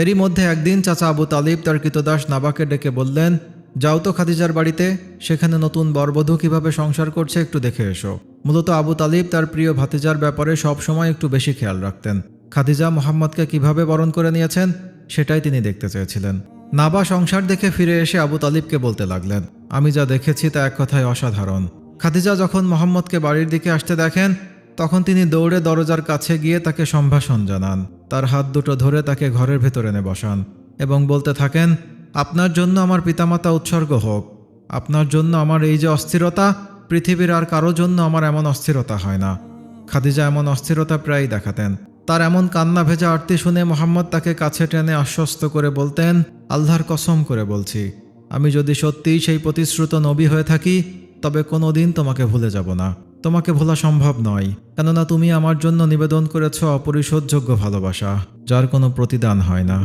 এরই মধ্যে একদিন চাচা আবু তালিব তার কৃতদাস নাবাকে ডেকে বললেন, যাও তো খাদিজার বাড়িতে, সেখানে নতুন বরবধূ কীভাবে সংসার করছে একটু দেখে এসো। মূলত আবু তালিব তার প্রিয় ভাতিজার ব্যাপারে সব সময় একটু বেশি খেয়াল রাখতেন। খাদিজা মোহাম্মদকে কীভাবে বরণ করে নিয়েছেন, সেটাই তিনি দেখতে চেয়েছিলেন। নাবা সংসার দেখে ফিরে এসে আবু তালিবকে বলতে লাগলেন, আমি যা দেখেছি তা এক কথায় অসাধারণ। খাদিজা যখন মোহাম্মদকে বাড়ির দিকে আসতে দেখেন, তখন তিনি দৌড়ে দরজার কাছে গিয়ে তাকে সম্ভাষণ জানান। তার হাত দুটো ধরে তাকে ঘরের ভেতরে এনে বসান এবং বলতে থাকেন, আপনার জন্য আমার পিতামাতা উৎসর্গ হোক। আপনার জন্য আমার এই যে অস্থিরতা, পৃথিবীর আর কারও জন্য আমার এমন অস্থিরতা হয় না। খাদিজা এমন অস্থিরতা প্রায়ই দেখাতেন। তার এমন কান্না ভেজা আরতি শুনে মোহাম্মদ তাকে কাছে টেনে আশ্বস্ত করে বলতেন, আল্লাহর কসম করে বলছি, আমি যদি সত্যিই সেই প্রতিশ্রুত নবী হয়ে থাকি, তবে কোনো দিন তোমাকে ভুলে যাব না। তোমাকে ভোলা সম্ভব নয়, কেননা তুমি আমার জন্য নিবেদন করেছ অপরিশোধযোগ্য ভালোবাসা, যার কোনো প্রতিদান হয় না।